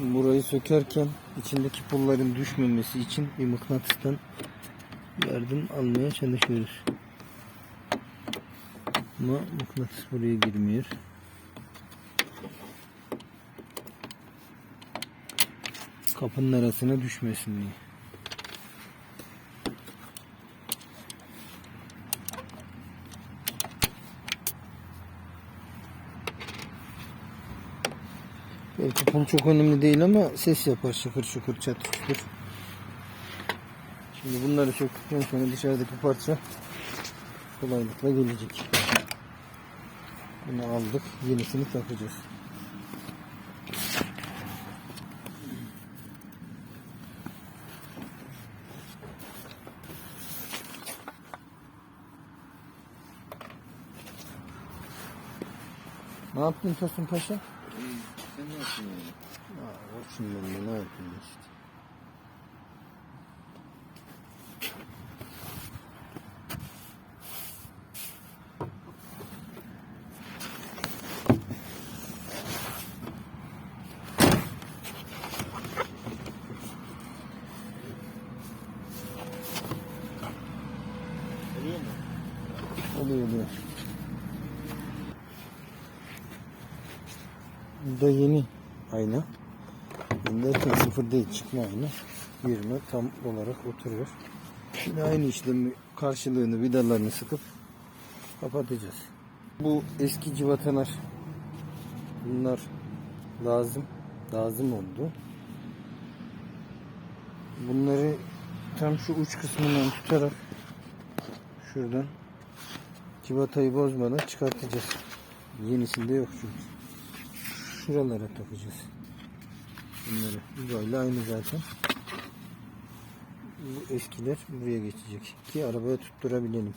Burayı sökerken içindeki pulların düşmemesi için bir mıknatıstan yardım almaya çalışıyoruz. Ama mıknatıs buraya girmiyor. Kapının arasına düşmesin diye. Belki pul çok önemli değil ama ses yapar şıkır şıkır çat şıkır. Şimdi bunları söktükten sonra dışarıdaki parça kolaylıkla gelecek. Bunu aldık. Yenisini takacağız. Ne yaptın Tosun Paşa? Конечно. А, очень напоминает нечто. Время. Время. Bu da yeni ayna. Derken sıfır değil çıkma ayna. Yerine tam olarak oturuyor. Şimdi aynı işlemi karşılığını vidalarını sıkıp kapatacağız. Bu eski civatalar bunlar lazım lazım oldu. Bunları tam şu uç kısmından tutarak şuradan civatayı bozmadan çıkartacağız. Yenisinde yok çünkü. Şuralara takacağız. Bunları. Bu böyle aynı zaten. Bu eskiler buraya geçecek ki arabaya tutturabilelim.